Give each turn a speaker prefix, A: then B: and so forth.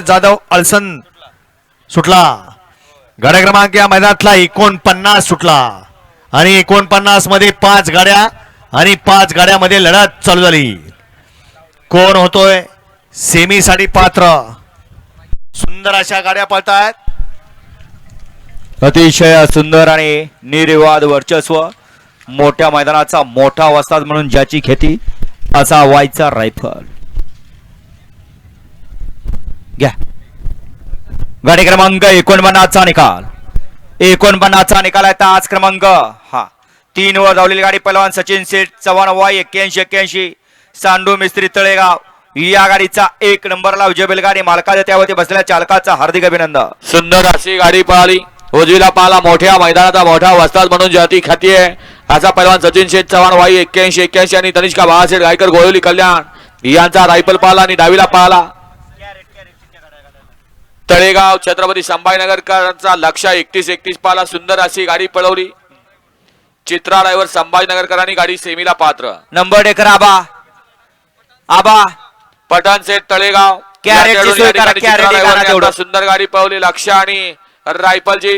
A: जाधव अळसन सुटला. गाड्या क्रमांक या मैदानातला एकोणपन्नास सुटला. आणि एकोणपन्नासमध्ये पाच गाड्या आणि पाच गाड्यामध्ये लढत चालू झाली. कोण होतोय? सेमी साठी पात्र. सुंदर अशा गाड्या पळतायत.
B: अतिशय सुंदर आणि निर्विवाद वर्चस्व मोठ्या मैदानाचा मोठा वस्ताद म्हणून ज्याची खेती असा वायचा रायफल. घ्या. गाडी क्रमांक एकोणपन्नासचा निकाल. एकोणपन्नासचा निकाल आहे आज क्रमांक. हा. तीन वर धावलेली गाडी पलवान सचिन शेठ चव्हाण वाय एक्क्याऐंशी एक्क्याऐंशी. सांडू मिस्त्री तळेगाव. या गाडीचा एक नंबरला विजय बैलगाडी मालकाच्या त्यावरती बसलेल्या चालकाचा हार्दिक अभिनंदन.
C: सुंदर अशी गाडी पळाली. उजवीला पाला मोठ्या मैदानाचा मोठा वस्ताद म्हणून जाती खाती आहे. असा पैलवान सचिन शेठ चव्हाण वाई एक्क्याऐंशी एक्क्याऐंशी आणि तनिष्का बाळाशेठ गायकर गोळवली कल्याण यांचा रायफल पाला आणि डावीला पाला तळेगाव छत्रपती संभाजीनगरकरांचा लक्ष एकतीस एकतीस पाला सुंदर अशी गाडी पळवली. चित्रा ड्रायव्हर संभाजीनगरकरांनी गाडी सेमीला पात्र.
B: नंबर डेकर आबा. आबा.
C: पठाण सेठ तळेगाव. सुंदर गाडी पळवली. लक्ष आणि रायफलची.